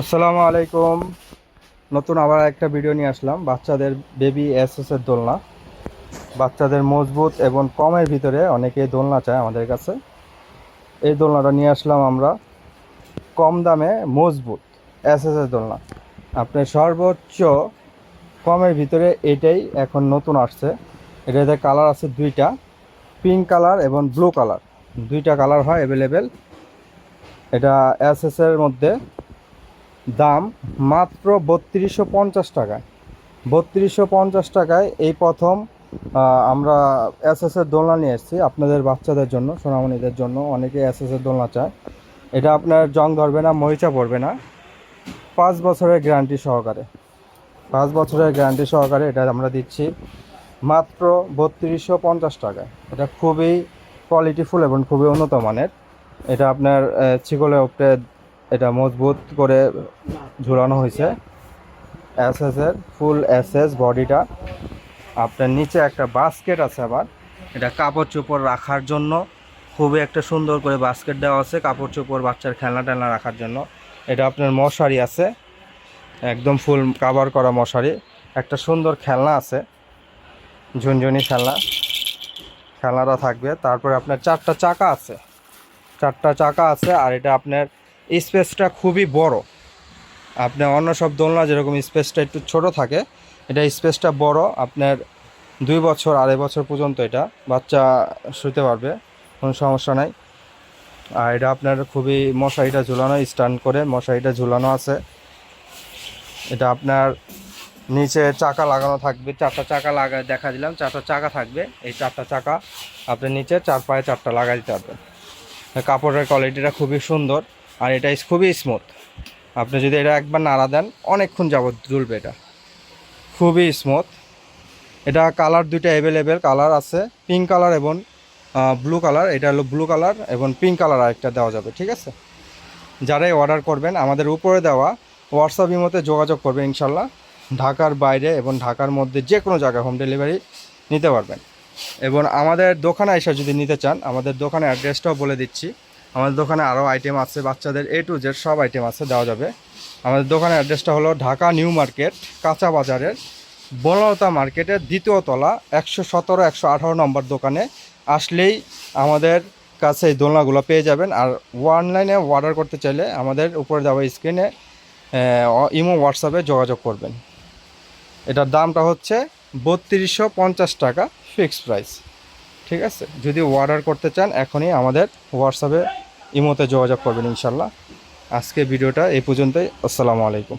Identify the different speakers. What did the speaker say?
Speaker 1: আসসালামু আলাইকুম। নতুন আবার একটা ভিডিও নিয়ে আসলাম। বাচ্চাদের বেবি এসএসের দোলনা। বাচ্চাদের মজবুত এবং কমের ভিতরে অনেকে দোলনা চায় আমাদের কাছে। এই দোলনাটা নিয়ে আসলাম আমরা। কম দামে মজবুত এসএসের দোলনা। আপনি সর্বোচ্চ কমের ভিতরে এটাই এখন নতুন আসছে। এটাতে কালার আছে দুইটা। পিঙ্ক কালার এবং ব্লু কালার দুইটা কালার হয় অ্যাভেলেবেল এটা এসএসের মধ্যে। দাম মাত্র বত্রিশশো পঞ্চাশ টাকায়। বত্রিশশো পঞ্চাশ টাকায় এই প্রথম আমরা এসএসের দোলনা নিয়ে এসেছি আপনাদের বাচ্চাদের জন্য, সোনামণিদের জন্য। অনেকে এসএসের দোলনা চায়। এটা আপনার জং ধরবে না মরিচা পড়বে না। পাঁচ বছরের গ্যারান্টি সহকারে। পাঁচ বছরের গ্যারান্টি সহকারে এটা আমরা দিচ্ছি মাত্র বত্রিশশো পঞ্চাশ টাকায়। এটা খুবই কোয়ালিটিফুল এবং খুবই উন্নত মানের। এটা আপনার চিকলে উপরে এটা মজবুত করে ঝুলানো হয়েছে। এসএস এর ফুল এসএস বডিটা আপনার নিচে একটা বাস্কেট আছে আবার। এটা কাপড় চোপড় রাখার জন্য খুবই একটা সুন্দর করে বাস্কেট দেওয়া আছে কাপড় চোপড় বাচ্চার খেলনা টেলনা রাখার জন্য। এটা আপনার মশারি আছে। একদম ফুল কাভার করা মশারি। একটা সুন্দর খেলনা আছে। ঝুনঝুনি খেলনা। খেলনাটা থাকবে। তারপরে আপনার চারটা চাকা আছে। চারটা চাকা আছে আর এটা আপনার স্পেসটা খুবই বড়। আপনার অন্য সব দোলনা যেরকম স্পেসটা একটু ছোট থাকে, এটা স্পেসটা বড়, আপনার দুই বছর, আড়াই বছর পর্যন্ত এটা। বাচ্চা শুতে পারবে, কোনো সমস্যা নাই। আর এটা আপনার খুবই মশারিটা ঝুলানো স্ট্যান্ড করে মশারিটা ঝুলানো আছে। এটা আপনার নিচে চাকা লাগানো থাকবে, চারটা চাকা লাগা, দেখা দিলাম, চারটা চাকা থাকবে। এই চারটা চাকা আপনার নিচে চার পায়ে চারটা লাগা দিতে হবে কাপড়ের কোয়ালিটিটা খুবই সুন্দর। আর এটা খুবই স্মুথ আপনি যদি এটা একবার নাড়া দেন, অনেকক্ষণ যাবত দুলবে এটা। খুবই স্মুথ এটা কালার দুইটা অ্যাভেলেবেল কালার আছে পিঙ্ক কালার এবং ব্লু কালার এটা হলো ব্লু কালার এবং পিঙ্ক কালার আরেকটা দেওয়া যাবে, ঠিক আছে? যারাই অর্ডার করবেন, আমাদের উপরে দেওয়া হোয়াটসঅ্যাপ ইমোতে যোগাযোগ করবেন ইনশাল্লাহ। ঢাকার বাইরে এবং ঢাকার মধ্যে যে কোনো জায়গায় হোম ডেলিভারি নিতে পারবেন। এবং আমাদের দোকানে এসে যদি নিতে চান, আমাদের দোকানের অ্যাড্রেসটাও বলে দিচ্ছি। আমাদের দোকানে আরও আইটেম আছে, বাচ্চাদের এ টু জেড সব আইটেম আছে, দেওয়া যাবে। আমাদের দোকানের অ্যাড্রেসটা হলো ঢাকা নিউ মার্কেট, কাঁচা বাজারের বনলতা মার্কেটের দ্বিতীয় তলা, একশো সতেরো, একশো আঠারো নম্বর দোকানে। আসলেই আমাদের কাছে এই দোলনাগুলো পেয়ে যাবেন। আর অনলাইনে অর্ডার করতে চাইলে আমাদের উপরে দেওয়া স্ক্রিনে ইমো হোয়াটসঅ্যাপে যোগাযোগ করবেন। এটার দামটা হচ্ছে বত্রিশশো পঞ্চাশ টাকা ফিক্সড প্রাইস ঠিক আছে? যদি অর্ডার করতে চান, এখনই আমাদের হোয়াটসঅ্যাপে ইমোতে যোগাযোগ করবেন ইনশাল্লাহ। আজকে ভিডিওটা এই পর্যন্তই। আসসালামু আলাইকুম।